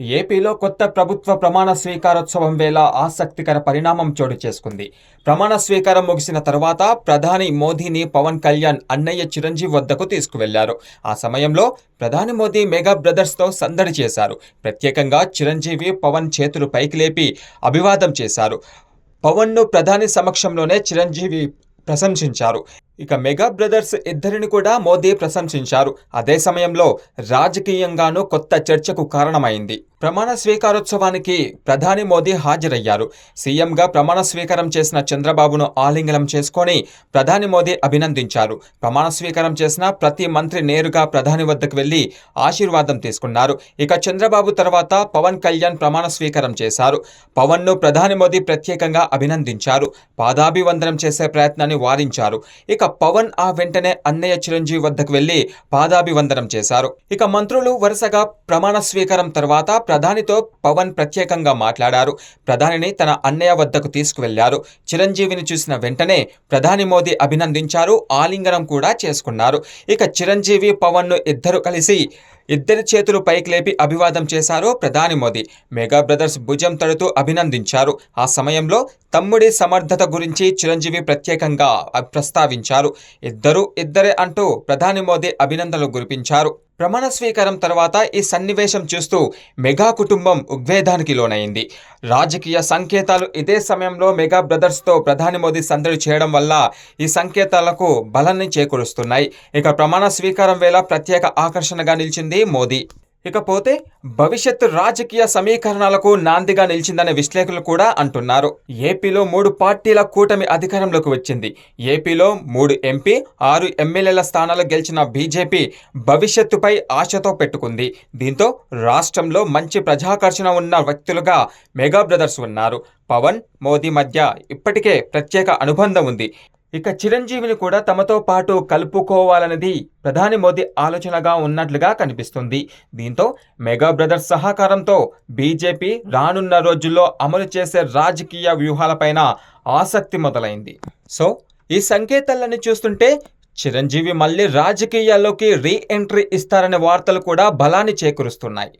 ఏపీలో కొత్త ప్రభుత్వ ప్రమాణ స్వీకారోత్సవం వేళ ఆసక్తికర పరిణామం చోటు చేసుకుంది. ప్రమాణ స్వీకారం ముగిసిన తర్వాత ప్రధాని మోదీని పవన్ కళ్యాణ్ అన్నయ్య చిరంజీవి వద్దకు తీసుకువెళ్ళారు. ఆ సమయంలో ప్రధాని మోదీ మెగా బ్రదర్స్తో సందడి చేశారు. ప్రత్యేకంగా చిరంజీవి పవన్ చేతులు పైకి లేపి అభివాదం చేశారు. పవన్ను ప్రధాని సమక్షంలోనే చిరంజీవి ప్రశంసించారు. ఇక మెగా బ్రదర్స్ ఇద్దరిని కూడా మోదీ ప్రశంసించారు. అదే సమయంలో రాజకీయంగానూ కొత్త చర్చకు కారణమైంది. ప్రమాణ స్వీకారోత్సవానికి ప్రధాని మోదీ హాజరయ్యారు. సీఎంగా ప్రమాణ స్వీకారం చేసిన చంద్రబాబును ఆలింగనం చేసుకొని ప్రధాని మోదీ అభినందించారు. ప్రమాణ స్వీకారం చేసిన ప్రతి మంత్రి నేరుగా ప్రధాని వద్దకు వెళ్ళి ఆశీర్వాదం తీసుకున్నారు. ఇక చంద్రబాబు తర్వాత పవన్ కళ్యాణ్ ప్రమాణ స్వీకారం చేశారు. పవన్ను ప్రధాని మోదీ ప్రత్యేకంగా అభినందించారు. పాదాభివందనం చేసే ప్రయత్నాన్ని వారించారు. ఇక పవన్ ఆ వెంటనే అన్నయ్య చిరంజీవి వద్దకు వెళ్ళి పాదాభివందనం చేశారు. ఇక మంత్రులు వరుసగా ప్రమాణ స్వీకారం తర్వాత ప్రధానితో పవన్ ప్రత్యేకంగా మాట్లాడారు. ప్రధానిని తన అన్నయ్య వద్దకు తీసుకువెళ్ళారు. చిరంజీవిని చూసిన వెంటనే ప్రధాని మోదీ అభినందించారు. ఆలింగనం కూడా చేసుకున్నారు. ఇక చిరంజీవి పవన్ను ఇద్దరు కలిసి ఇద్దరి చేతులు పైకి లేపి అభివాదం చేశారు ప్రధాని మోదీ. మెగా బ్రదర్స్ భుజం తడుతూ అభినందించారు. ఆ సమయంలో తమ్ముడి సమర్థత గురించి చిరంజీవి ప్రత్యేకంగా ప్రస్తావించారు. ఇద్దరు ఇద్దరే అంటూ ప్రధాని మోదీ అభినందనలు గురిపించారు. ప్రమాణ స్వీకారం తర్వాత ఈ సన్నివేశం చూస్తూ మెగా కుటుంబం ఉద్వేదానికి లోనైంది. రాజకీయ సంకేతాలు ఇదే సమయంలో మెగా బ్రదర్స్తో ప్రధాని మోదీ సందడి చేయడం వల్ల ఈ సంకేతాలకు బలాన్ని చేకూరుస్తున్నాయి. ఇక ప్రమాణ స్వీకారం వేళ ప్రత్యేక ఆకర్షణగా నిలిచింది మోదీ. ఇకపోతే భవిష్యత్తు రాజకీయ సమీకరణాలకు నాందిగా నిలిచిందనే విశ్లేషకులు కూడా అంటున్నారు. ఏపీలో మూడు పార్టీల కూటమి అధికారంలోకి వచ్చింది. ఏపీలో మూడు ఎంపీ ఆరు ఎమ్మెల్యేల స్థానాలు గెలిచిన బీజేపీ భవిష్యత్తుపై ఆశతో పెట్టుకుంది. దీంతో రాష్ట్రంలో మంచి ప్రజాకర్షణ ఉన్న వ్యక్తులుగా మెగా బ్రదర్స్ ఉన్నారు. పవన్ మోదీ మధ్య ఇప్పటికే ప్రత్యేక అనుబంధం ఉంది. ఇక చిరంజీవిని కూడా తమతో పాటు కలుపుకోవాలన్నది ప్రధాని మోదీ ఆలోచనగా ఉన్నట్లుగా కనిపిస్తుంది. దీంతో మెగా బ్రదర్స్ సహకారంతో బీజేపీ రానున్న రోజుల్లో అమలు చేసే రాజకీయ వ్యూహాలపైన ఆసక్తి మొదలైంది. సో ఈ సంకేతాలన్నీ చూస్తుంటే చిరంజీవి మళ్ళీ రాజకీయాల్లోకి రీ ఎంట్రీ ఇస్తారనే వార్తలు కూడా బలాన్ని చేకూరుస్తున్నాయి.